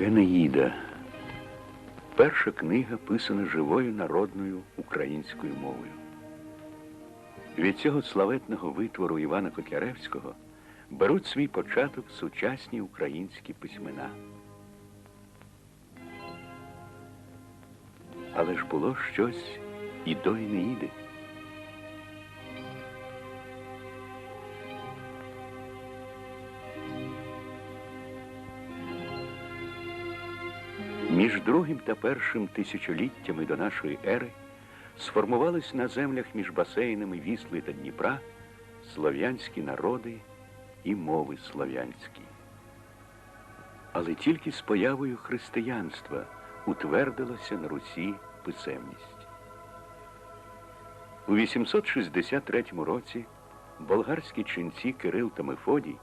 Енеїда. Перша книга писана живою народною українською мовою. Від цього славетного витвору Івана Котляревського беруть свій початок сучасні українські письмена. Але ж було щось і до Енеїди. Між другим та першим тисячоліттями до нашої ери сформувались на землях між басейнами Вісли та Дніпра слов'янські народи і мови слов'янські. Але тільки з появою християнства утвердилася на Русі писемність. У 863 році болгарські ченці Кирил та Мефодій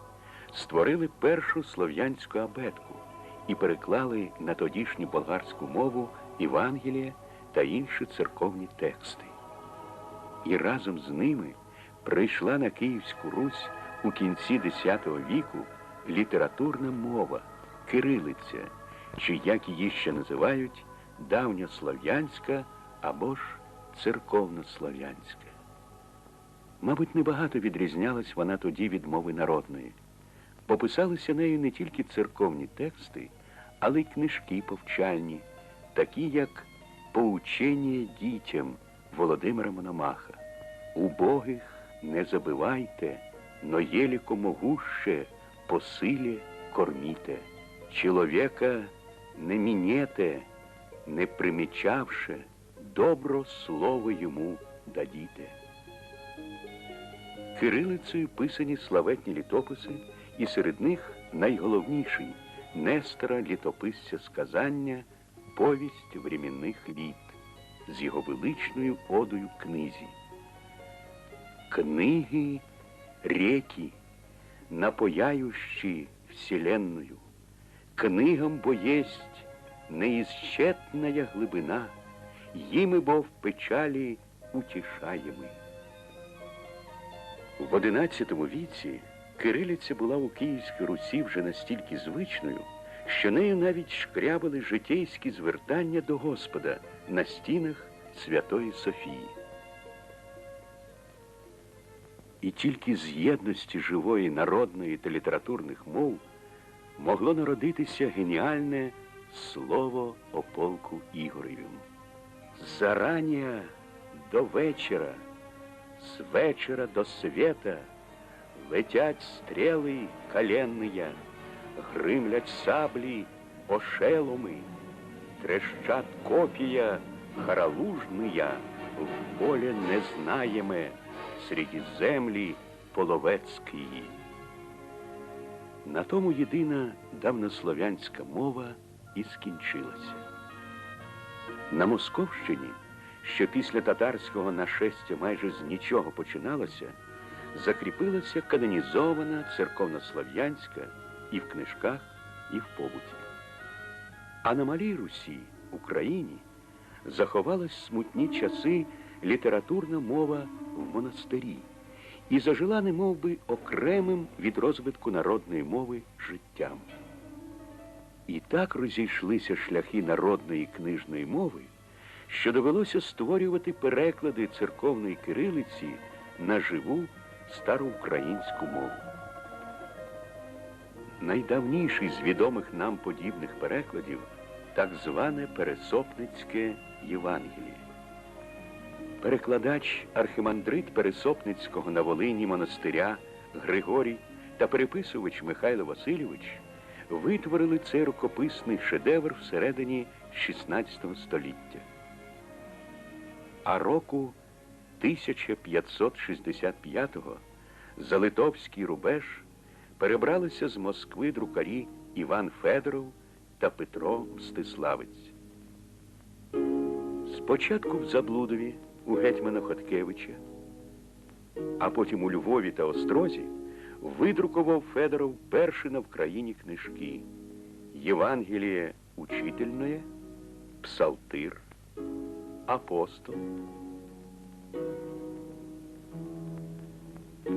створили першу слов'янську абетку і переклали на тодішню болгарську мову Євангелія та інші церковні тексти. І разом з ними прийшла на Київську Русь у кінці X віку літературна мова кирилиця, чи як її ще називають давньослов'янська або ж церковнослов'янська. Мабуть, небагато відрізнялась вона тоді від мови народної. Пописалися нею не тільки церковні тексти, але й книжки повчальні, такі як Поучення дітям Володимира Мономаха. Убогих не забивайте, но єліко могуще по силі корміте. Чоловіка не мінєте, не примічавши, добро слово йому дадіте. Кирилицею писані славетні літописи, і серед них найголовніший Нестора літописця сказання Повість временних літ з його величною одою книзі. Книги реки, напояющие вселенную, книгам бо есть неисчетная глибина, їми бо в печалі утішаєми. В XI віці кирилиця була у Київській Русі вже настільки звичною, що нею навіть шкрябали житейські звертання до Господа на стінах Святої Софії. І тільки з єдності живої народної та літературних мов могло народитися геніальне слово о полку Ігоревім. Зарання до вечора, з вечора до света летять стріли коленные, гримлять саблі ошеломи, трещат копія харалужния, в поле незнаєме среди землі половецької. На тому єдина давнослов'янська мова і скінчилася. На Московщині, що після татарського нашестя майже з нічого починалося, закріпилася канонізована церковнослов'янська і в книжках, і в побуті. А на Малій Русі, Україні, заховалась смутні часи літературна мова в монастирі і зажила немов би, окремим від розвитку народної мови життям. І так розійшлися шляхи народної книжної мови, що довелося створювати переклади церковної кирилиці на живу староукраїнську мову. Найдавніший з відомих нам подібних перекладів так зване Пересопницьке Євангеліє. Перекладач архимандрит Пересопницького на Волині монастиря Григорій та переписувач Михайло Васильович витворили цей рукописний шедевр всередині XVI століття. А року 1565-го за литовський рубеж перебралися з Москви друкарі Іван Федоров та Петро Мстиславець. Спочатку в Заблудові у гетьмана Хоткевича, а потім у Львові та Острозі видрукував Федоров перші на Вкраїні книжки Євангеліє учительне, Псалтир, Апостол.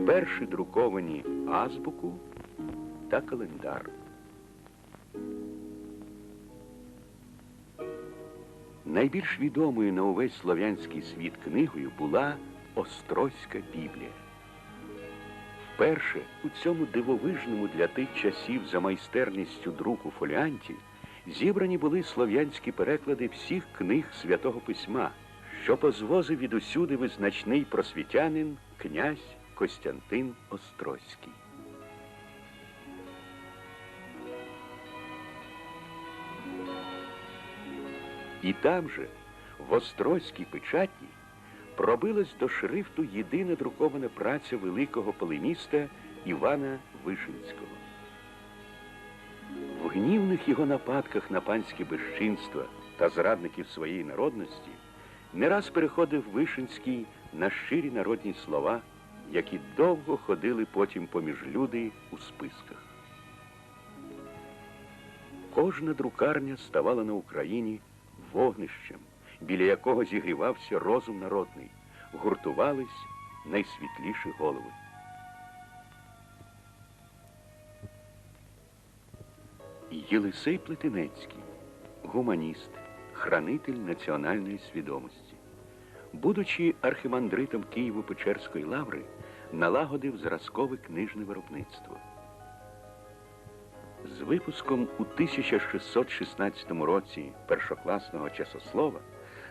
Перші друковані азбуку та календар. Найбільш відомою на увесь слов'янський світ книгою була Острозька Біблія. Вперше у цьому дивовижному для тих часів за майстерністю друку фоліанті зібрані були слов'янські переклади всіх книг святого письма, що позвозив від усюди визначний просвітянин князь Костянтин Острозький. І там же, в Острозькій печаті, пробилась до шрифту єдина друкована праця великого полеміста Івана Вишинського. В гнівних його нападках на панське безчинство та зрадників своєї народності не раз переходив Вишинський на щирі народні слова, які довго ходили потім поміж люди у списках. Кожна друкарня ставала на Україні вогнищем, біля якого зігрівався розум народний, гуртувались найсвітліші голови. Єлисей Плетенецький, гуманіст, хранитель національної свідомості. Будучи архимандритом Києво-Печерської лаври, налагодив зразкове книжне виробництво. З випуском у 1616 році першокласного часослова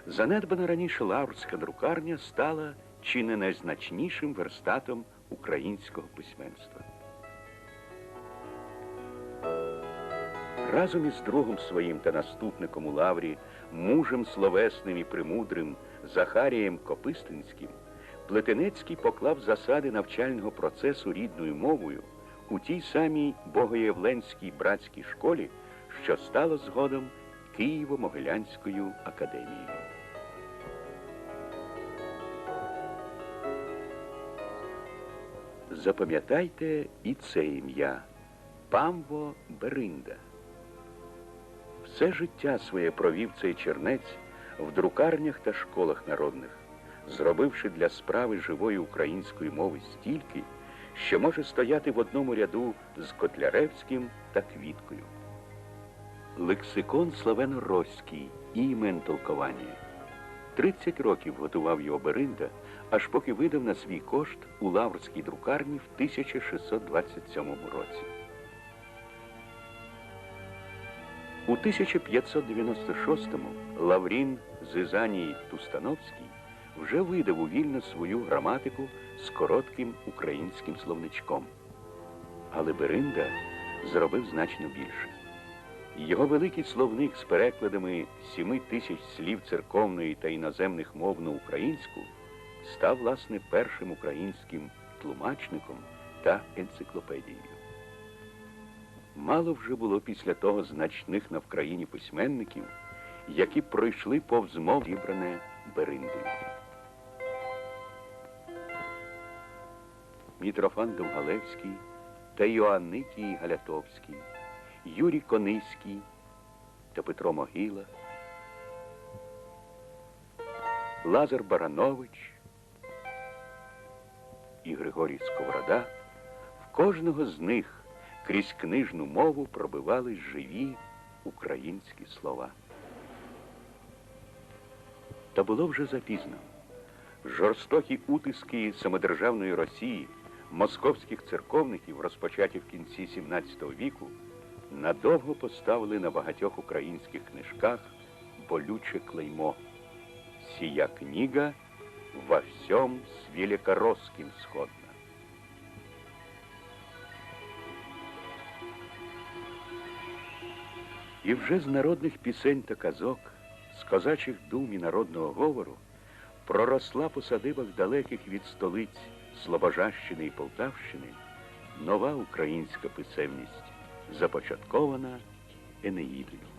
занедбана раніше лаврська друкарня стала чи не найзначнішим верстатом українського письменства. Разом із другом своїм та наступником у лаврі, мужем словесним і премудрим Захарієм Копистинським, Плетенецький поклав засади навчального процесу рідною мовою у тій самій Богоявленській братській школі, що стала згодом Києво-Могилянською академією. Запам'ятайте і це ім'я Памво Беринда. Все життя своє провів цей чернець в друкарнях та школах народних, зробивши для справи живої української мови стільки, що може стояти в одному ряду з Котляревським та Квіткою. Лексикон славяно-роський і імен толковання. 30 років готував його Беринда, аж поки видав на свій кошт у Лаврській друкарні в 1627 році. У 1596-му Лаврін Зизаній Тустановський вже видав у вільно свою граматику з коротким українським словничком. Але Беринда зробив значно більше. Його великий словник з перекладами сіми тисяч слів церковної та іноземних мов на українську став, власне, першим українським тлумачником та енциклопедією. Мало вже було після того значних на Вкраїні письменників, які пройшли повз мов зібране Бериндою. Мітрофан Довгалевський та Йоаннитій Галятовський, Юрій Кониський та Петро Могила, Лазар Баранович і Григорій Сковорода, в кожного з них крізь книжну мову пробивались живі українські слова. Та було вже запізно. Жорстокі утиски самодержавної Росії, московських церковників, розпочаті в кінці XVII віку, надовго поставили на багатьох українських книжках болюче клеймо. Сія книга во всем с великоросским сходна. І вже з народних пісень та казок, з козачих дум і народного говору проросла по садибах далеких від столиць Слобожащини і Полтавщини нова українська писемність, започаткована Енеїдою.